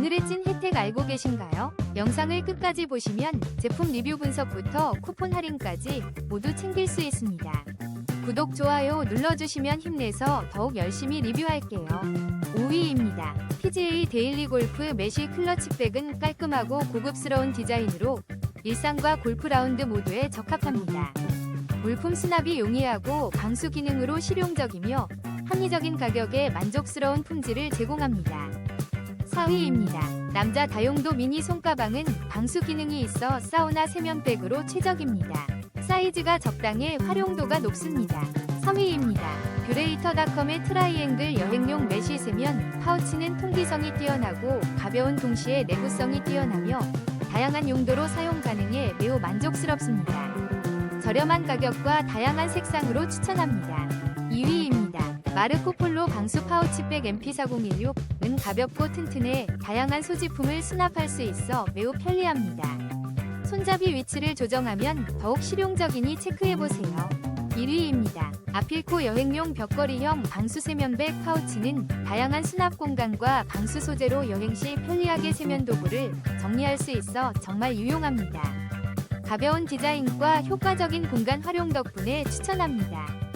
오늘의 찐 혜택 알고 계신가요? 영상을 끝까지 보시면 제품 리뷰 분석부터 쿠폰 할인까지 모두 챙길 수 있습니다. 구독, 좋아요 눌러주시면 힘내서 더욱 열심히 리뷰할게요. 5위입니다. PGA 데일리 골프 메쉬 클러치백은 깔끔하고 고급스러운 디자인으로 일상과 골프 라운드 모두에 적합합니다. 물품 수납이 용이하고 방수 기능으로 실용적이며 합리적인 가격에 만족스러운 품질을 제공합니다. 4위입니다. 남자 다용도 미니 손가방은 방수 기능이 있어 사우나 세면백으로 최적입니다. 사이즈가 적당해 활용도가 높습니다. 3위입니다. 뷰레이터닷컴의 트라이앵글 여행용 메쉬 세면 파우치는 통기성이 뛰어나고 가벼운 동시에 내구성이 뛰어나며 다양한 용도로 사용 가능해 매우 만족스럽습니다. 저렴한 가격과 다양한 색상으로 추천합니다. 2위입니다. 마르코 폴로 방수 파우치백 MP4016은 가볍고 튼튼해 다양한 소지품을 수납할 수 있어 매우 편리합니다. 손잡이 위치를 조정하면 더욱 실용적이니 체크해보세요. 1위입니다. 아필코 여행용 벽걸이형 방수 세면백 파우치는 다양한 수납 공간과 방수 소재로 여행 시 편리하게 세면 도구를 정리할 수 있어 정말 유용합니다. 가벼운 디자인과 효과적인 공간 활용 덕분에 추천합니다.